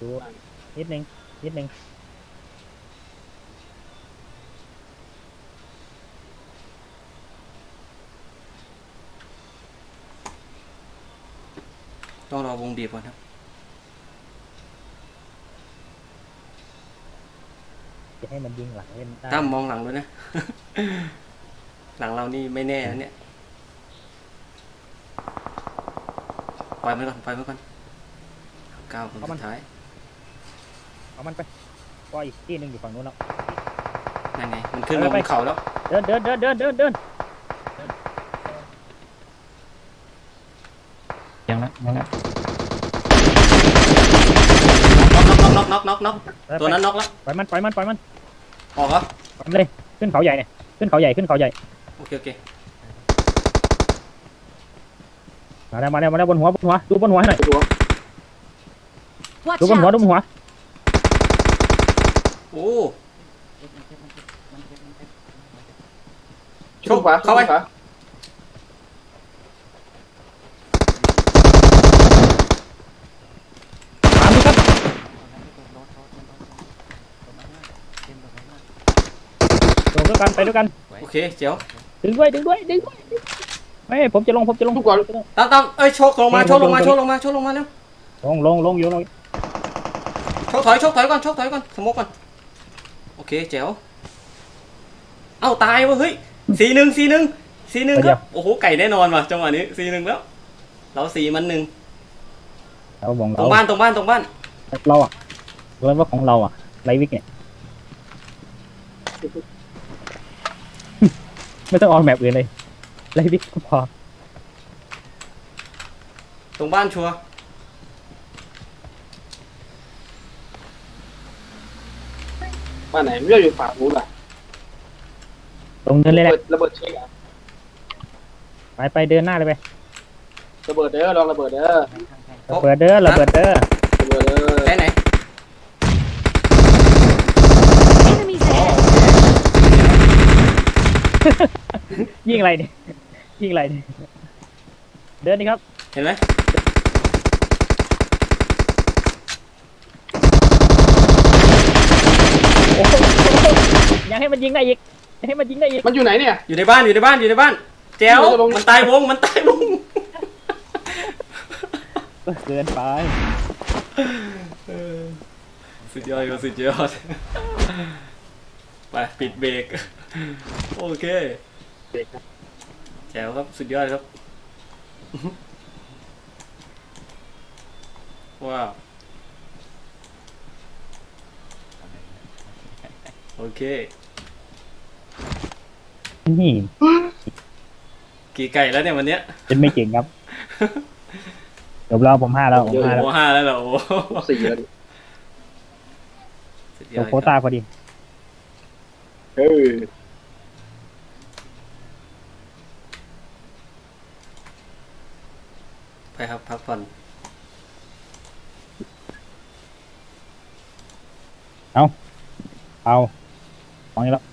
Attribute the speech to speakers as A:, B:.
A: ดูนิดนึงนิดนึง
B: ต้องรอวงบีบก่อนครับ
A: จะให้มันยิงหลังเล่นได้
B: ตั้มมองหลังด้วยนะ หลังเรานี่ไม่แน่นะเนี่ย ปล่อยมันก่อน ปล่อยมันก่อนก้าวคนสุดท้าย
A: เอามันไปก็อีกที่หนึ่งอยู่ฝั่งนู้นแล้ว
B: นั่นไง มันขึ้นมาบนเขาแล้ว
A: เดินเดินเดินเดินเดินเดิน
C: ยังละยังละ
B: น็อกน็อกน็อกน็อกน็อก
A: เดิน
B: ตัวนั้นน็อกแล้ว
A: ปล่อยมันปล่อยมันปล่อยมัน
B: ออกเหรอ
A: ปล่อยมันเลยขึ้นเขาใหญ่เนี่ยขึ้นเขาใหญ่ขึ้นเขาใหญ่
B: โอเคโอเค
A: มาแล้วมาแล้วมาแล้วบนหัวบนหัวดูบนหัวให้หน่อย
D: Watch
A: ดูบนหัว
D: out!
A: ดูบนหัว
B: โอ้
E: ชุบขวา
B: เข้าไป
E: ชุบขว
A: ตามดิครับโดดด้วยกันไปด้วยกัน
B: โอเคเจ๋ว
A: ดึงด้วยดึงด้วยดึงด้วยไม่ผมจะลงผมจะลง
E: ชุบก่อน
B: ตั้มตั้มเอ้ยโชกลงมาโชกลงมาโชกลงมาโชกลงมาเร็ว
A: ลงลงลงอยู่ลง
B: โชกถอยโชกถอยก่อนโชกถอยก่อนสมมติก่อนโอ เคเจ๋วเอ้าตายวะเฮ้ยสี่หนึ่งสี่หนึ่งสี่หนึ่งครับโอ้โหไก่แน่นอนว่ะจังหวะนี้สี่หนึ่งแล้ว เราสี่มันหนึ่ง
A: เราบอง
B: ตร
A: เรา
B: งบ้านตรงบ้านตรงบ้าน
A: เราอะเรียกว่าของเราอะไรวิกเนี่ย ไม่ต้องออนแมปอื่นเลยไรวิกก็พอ
B: ตรงบ้านชัวร์
E: บ้านไหนไม่รู้อยู่ฝั่งนู้นล่ะ
A: ลงเดินเลยแห
E: ระ
A: ละ
E: เบิดระเบิดเช็คอะ
A: ไปไปเดินหน้าเลยไประ
E: เบิดเด้อลองระเบิดเด้อ
A: ระเบิดเด้อระเบิดเด้อ
E: ระเบิดเด้อ
B: ไหนไหน
D: Enemies ahead!
A: ยิงอะไรเนี่ยยิงอะไรเนี่ยเดินดิครับ
B: เห็นไหม
A: โอ้โหยัง ให้มันยิงได้อีกยังให้มันยิงได้อีก
E: มันอยู่ไหนเนี่ย
B: อยู่ในบ้านอยู่ในบ้านอยู่ในบ้าน แจ๋ว
E: อยู่ในบ้าน
B: มันตายวงมันตายวง
A: เกินไป
B: สุดยอดครับสุดยอด ไป ปิดเบรก โอเคแจ๋วครับ สุดยอดครับ ว้าว โอเค
A: นี่
B: กี่ไก่แล้วเนี่ยวันเนี้ย
A: เป็นไม่เก่งครับเดี๋ยวเราผมห้าแล้วผม
B: โอ้
A: ห้าแล้ว
B: โหห้าแล้วเหรอโอ้โห
E: สี่แล้วดิ
B: สุดย
A: เดี๋
B: อ
A: ยว
B: ด
A: โควต้าพอดี
E: เออ
B: ไปครับพักผ่อน
A: เอาของนี้แล้ว